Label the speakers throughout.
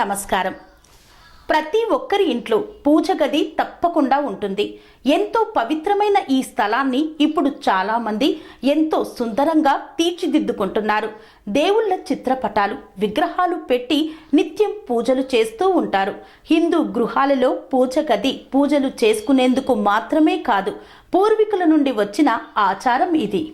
Speaker 1: నమస్కారం. ప్రతి ఒక్కరి ఇంట్లో పూజ గది తప్పకుండా ఉంటుంది. ఎంతో పవిత్రమైన ఈ స్థలాన్ని ఇప్పుడు చాలామంది ఎంతో సుందరంగా తీర్చిదిద్దుకుంటున్నారు. దేవుళ్ళ చిత్రపటాలు విగ్రహాలు పెట్టి నిత్యం పూజలు చేస్తూ ఉంటారు. హిందూ గృహాలలో పూజ గది పూజలు చేసుకునేందుకు మాత్రమే కాదు పూర్వీకుల నుండి వచ్చిన ఆచారం ఇది.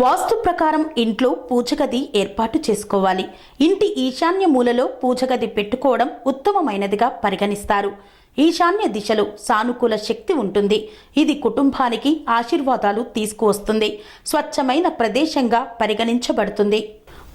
Speaker 1: వాస్తు ప్రకారం ఇంట్లో పూజగది ఏర్పాటు చేసుకోవాలి. ఇంటి ఈశాన్య మూలలో పూజగది పెట్టుకోవడం ఉత్తమమైనదిగా పరిగణిస్తారు. ఈశాన్య దిశలో సానుకూల శక్తి ఉంటుంది. ఇది కుటుంబానికి ఆశీర్వాదాలు తీసుకువస్తుంది. స్వచ్ఛమైన ప్రదేశంగా పరిగణించబడుతుంది.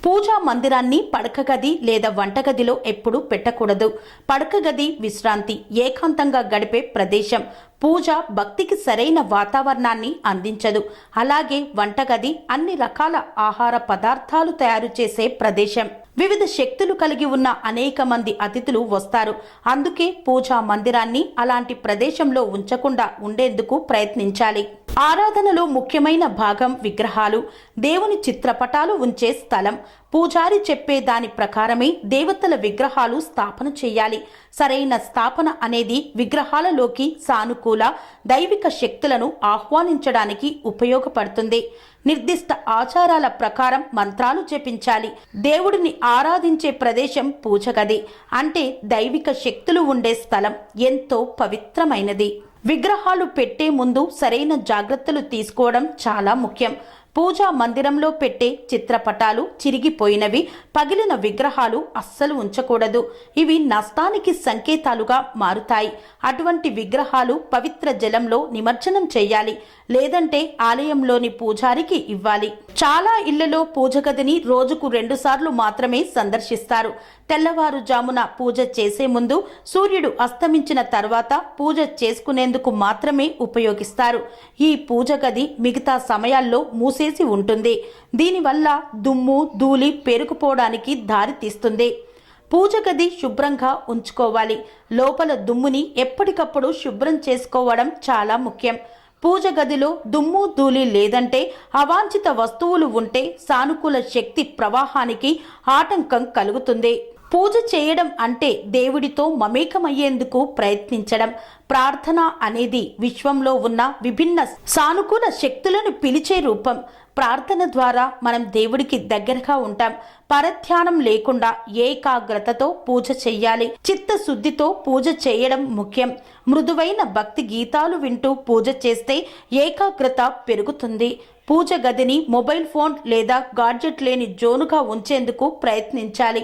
Speaker 1: పూజా మందిరాన్ని పడక గది లేదా వంటగదిలో ఎప్పుడూ పెట్టకూడదు. పడక గది విశ్రాంతి ఏకాంతంగా గడిపే ప్రదేశం. పూజ భక్తికి సరైన వాతావరణాన్ని అందించదు. అలాగే వంటగది అన్ని రకాల ఆహార పదార్థాలు తయారు చేసే ప్రదేశం. వివిధ శక్తులు కలిగి ఉన్న అనేక మంది అతిథులు వస్తారు. అందుకే పూజా మందిరాన్ని అలాంటి ప్రదేశంలో ఉంచకుండా ఉండేందుకు ప్రయత్నించాలి. ఆరాధనలో ముఖ్యమైన భాగం విగ్రహాలు దేవుని చిత్రపటాలు ఉంచే స్థలం. పూజారి చెప్పే దాని ప్రకారమే దేవతల విగ్రహాలు స్థాపన చేయాలి. సరైన స్థాపన అనేది విగ్రహాలలోకి సానుకూల దైవిక శక్తులను ఆహ్వానించడానికి ఉపయోగపడుతుంది. నిర్దిష్ట ఆచారాల ప్రకారం మంత్రాలు జపించాలి. దేవుడిని ఆరాధించే ప్రదేశం పూజగది అంటే దైవిక శక్తులు ఉండే స్థలం ఎంతో పవిత్రమైనది. విగ్రహాలు పెట్టే ముందు సరైన జాగ్రత్తలు తీసుకోవడం చాలా ముఖ్యం. పూజా మందిరంలో పెట్టే చిత్రపటాలు చిరిగిపోయినవి పగిలిన విగ్రహాలు అస్సలు ఉంచకూడదు. ఇవి నష్టానికి సంకేతాలుగా మారుతాయి. అటువంటి విగ్రహాలు పవిత్ర జలంలో నిమజ్జనం చేయాలి. లేదంటే ఆలయంలోని పూజారికి ఇవ్వాలి. చాలా ఇళ్ళలో పూజ గదిని రోజుకు రెండుసార్లు మాత్రమే సందర్శిస్తారు. తెల్లవారుజామున పూజ చేసే ముందు సూర్యుడు అస్తమించిన తర్వాత పూజ చేసుకునేందుకు మాత్రమే ఉపయోగిస్తారు. ఈ పూజ గది మిగతా సమయాల్లో మూసేసి ఉంటుంది. దీనివల్ల దుమ్ము ధూళి పేరుకుపోవడానికి దారి తీస్తుంది. పూజ గది శుభ్రంగా ఉంచుకోవాలి. లోపల దుమ్ముని ఎప్పటికప్పుడు శుభ్రం చేసుకోవడం చాలా ముఖ్యం. పూజ గదిలో దుమ్ము ధూళి లేదంటే అవాంఛిత వస్తువులు ఉంటే సానుకూల శక్తి ప్రవాహానికి ఆటంకం కలుగుతుంది. పూజ చేయడం అంటే దేవుడితో మమేకమయ్యేందుకు ప్రయత్నించడం. ప్రార్థన అనేది విశ్వంలో ఉన్న విభిన్న సానుకూల శక్తులను పిలిచే రూపం. ప్రార్థన ద్వారా మనం దేవుడికి దగ్గరగా ఉంటాం. పరధ్యానం లేకుండా ఏకాగ్రతతో పూజ చెయ్యాలి. చిత్తశుద్ధితో పూజ చేయడం ముఖ్యం. మృదువైన భక్తి గీతాలు వింటూ పూజ చేస్తే ఏకాగ్రత పెరుగుతుంది. పూజ గదిని మొబైల్ ఫోన్ లేదా గాడ్జెట్ లేని జోనుగా ఉంచేందుకు ప్రయత్నించాలి.